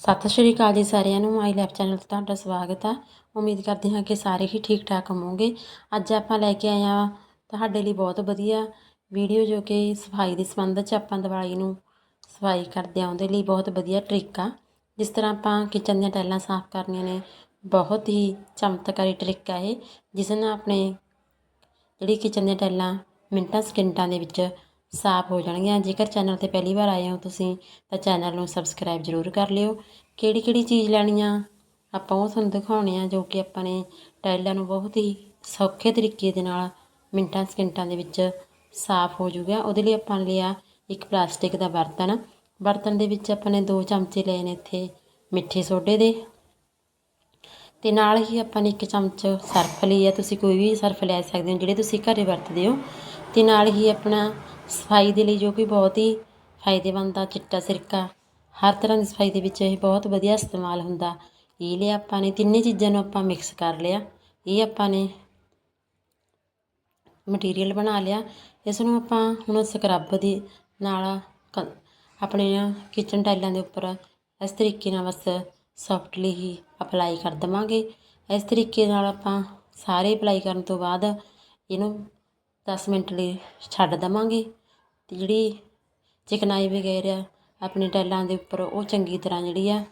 ਸਤਿ ਸ਼੍ਰੀ ਅਕਾਲ ਜੀ ਸਾਰਿਆਂ ਨੂੰ ਮਾਈ ਲੈਬ ਚੈਨਲ ਤੇ ਤੁਹਾਡਾ ਸਵਾਗਤ ਹੈ ਉਮੀਦ ਕਰਦੇ ਹਾਂ ਕਿ ਸਾਰੇ ਹੀ ਠੀਕ ਠਾਕ ਹੋਵੋਗੇ। ਅੱਜ ਆਪਾਂ ਲੈ ਕੇ ਆਏ ਹਾਂ ਤੁਹਾਡੇ ਲਈ ਬਹੁਤ ਵਧੀਆ ਵੀਡੀਓ ਜੋ ਕਿ ਸਫ਼ਾਈ ਦੇ ਸੰਬੰਧ 'ਚ ਆਪਾਂ ਦੀਵਾਲੀ ਨੂੰ ਸਫ਼ਾਈ ਕਰਦੇ ਹਾਂ, ਉਹਦੇ ਲਈ ਬਹੁਤ ਵਧੀਆ ਟ੍ਰਿਕ ਆ। ਜਿਸ ਤਰ੍ਹਾਂ ਆਪਾਂ ਕਿਚਨ ਦੀਆਂ ਟਾਈਲਾਂ ਸਾਫ਼ ਕਰਨੀਆਂ ਨੇ, ਬਹੁਤ ਹੀ ਚਮਤਕਾਰੀ ਟ੍ਰਿਕ ਆ ਇਹ। ਜਿਸ ਨਾਲ ਆਪਣੇ ਜਿਹੜੀ ਕਿਚਨ ਦੀਆਂ ਟਾਈਲਾਂ ਮਿੰਟਾਂ, ਸਕਿੰਟਾਂ ਦੇ ਵਿੱਚ ਸਾਫ਼ ਹੋ ਜਾਣਗੀਆਂ। ਜੇਕਰ ਚੈਨਲ ਤੇ ਪਹਿਲੀ ਵਾਰ ਆਏ ਹੋ ਤੁਸੀਂ, ਤਾਂ ਚੈਨਲ ਨੂੰ ਸਬਸਕ੍ਰਾਈਬ ਜ਼ਰੂਰ ਕਰ ਲਿਓ। ਕਿਹੜੀ ਕਿਹੜੀ ਚੀਜ਼ ਲੈਣੀ ਆ? ਆਪਾਂ ਉਹ ਤੁਹਾਨੂੰ ਦਿਖਾਉਣੇ ਆ, ਜੋ ਕਿ ਆਪਾਂ ਨੇ ਟਾਈਲਾਂ ਨੂੰ ਬਹੁਤ ਹੀ ਸੌਖੇ ਤਰੀਕੇ ਦੇ ਨਾਲ ਮਿੰਟਾਂ, ਸਕਿੰਟਾਂ ਦੇ ਵਿੱਚ ਸਾਫ਼ ਹੋ ਜਾਊਗਾ ਉਹਦੇ ਲਈ ਆਪਾਂ ਲਿਆ ਇੱਕ ਪਲਾਸਟਿਕ ਦਾ ਬਰਤਨ। ਬਰਤਨ ਦੇ ਵਿੱਚ ਆਪਾਂ ਨੇ ਦੋ ਚਮਚੇ ਲਏ ਨੇ ਇੱਥੇ ਮਿੱਠੇ ਸੋਡੇ ਦੇ। ਤੇ ਨਾਲ ਹੀ ਆਪਾਂ ਨੇ ਇੱਕ ਚਮਚ ਸਰਫ ਲਈ ਆ। ਤੁਸੀਂ ਕੋਈ ਵੀ ਸਰਫ ਲੈ ਸਕਦੇ ਹੋ, ਜਿਹੜੇ ਤੁਸੀਂ ਘਰੇ ਵਰਤਦੇ ਹੋ। ਤੇ ਨਾਲ ਹੀ ਆਪਣਾ ਸਫ਼ਾਈ ਦੇ ਲਈ ਜੋ ਕਿ ਬਹੁਤ ਹੀ ਫਾਇਦੇਮੰਦ ਆ, ਚਿੱਟਾ ਸਿਰਕਾ। ਹਰ ਤਰ੍ਹਾਂ ਦੀ ਸਫ਼ਾਈ ਦੇ ਵਿੱਚ ਇਹ ਬਹੁਤ ਵਧੀਆ ਇਸਤੇਮਾਲ ਹੁੰਦਾ। ਇਹ ਲਿਆ ਆਪਾਂ ਨੇ, ਤਿੰਨੇ ਚੀਜ਼ਾਂ ਨੂੰ ਆਪਾਂ ਮਿਕਸ ਕਰ ਲਿਆ। ਇਹ ਆਪਾਂ ਨੇ ਮਟੀਰੀਅਲ ਬਣਾ ਲਿਆ। ਇਸ ਨੂੰ ਆਪਾਂ ਹੁਣ ਸਕਰੱਬ ਦੇ ਨਾਲ ਕ- ਆਪਣੇ ਕਿਚਨ ਟਾਈਲਾਂ ਦੇ ਉੱਪਰ ਇਸ ਤਰੀਕੇ ਨਾਲ ਬਸ ਸੌਫਟਲੀ ਹੀ ਅਪਲਾਈ ਕਰ ਦਵਾਂਗੇ। ਇਸ ਤਰੀਕੇ ਨਾਲ ਆਪਾਂ ਸਾਰੇ ਅਪਲਾਈ ਕਰਨ ਤੋਂ ਬਾਅਦ ਇਹਨੂੰ 10 ਮਿੰਟ ਲਈ ਛੱਡ ਦਵਾਂਗੇ। ਅਤੇ ਜਿਹੜੀ ਚਿਕਨਾਈ ਵਗੈਰਾ ਆਪਣੇ ਟਾਈਲਾਂ ਦੇ ਉੱਪਰ, ਉਹ ਚੰਗੀ ਤਰ੍ਹਾਂ ਜਿਹੜੀ ਆ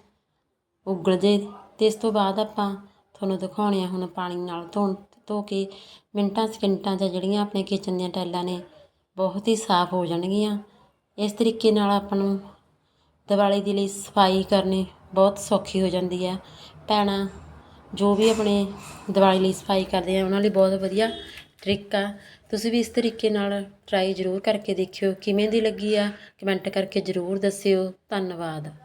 ਉਗਲ ਜੇ ਅਤੇ ਇਸ ਤੋਂ ਬਾਅਦ ਆਪਾਂ ਤੁਹਾਨੂੰ ਦਿਖਾਉਣੇ ਆ ਹੁਣ ਪਾਣੀ ਨਾਲ ਧੋ ਧੋ ਕੇ ਮਿੰਟਾਂ ਸਕਿੰਟਾਂ 'ਚ ਜਿਹੜੀਆਂ ਆਪਣੇ ਕਿਚਨ ਦੀਆਂ ਟਾਈਲਾਂ ਨੇ ਬਹੁਤ ਹੀ ਸਾਫ਼ ਹੋ ਜਾਣਗੀਆਂ। ਇਸ ਤਰੀਕੇ ਨਾਲ ਆਪਾਂ ਨੂੰ ਦੀਵਾਲੀ ਦੇ ਲਈ ਸਫ਼ਾਈ ਕਰਨੀ ਬਹੁਤ ਸੌਖੀ ਹੋ ਜਾਂਦੀ ਹੈ ਭੈਣਾਂ ਜੋ ਵੀ ਆਪਣੇ ਦੀਵਾਲੀ ਲਈ ਸਫ਼ਾਈ ਕਰਦੇ ਆ, ਉਹਨਾਂ ਲਈ ਬਹੁਤ ਵਧੀਆ ਤਰੀਕਾ। ਤੁਸੀਂ ਵੀ ਇਸ ਤਰੀਕੇ ਨਾਲ ਟਰਾਈ ਜ਼ਰੂਰ ਕਰਕੇ ਦੇਖਿਓ। ਕਿਵੇਂ ਦੀ ਲੱਗੀ ਆ? ਕਮੈਂਟ ਕਰਕੇ ਜ਼ਰੂਰ ਦੱਸਿਓ। ਧੰਨਵਾਦ।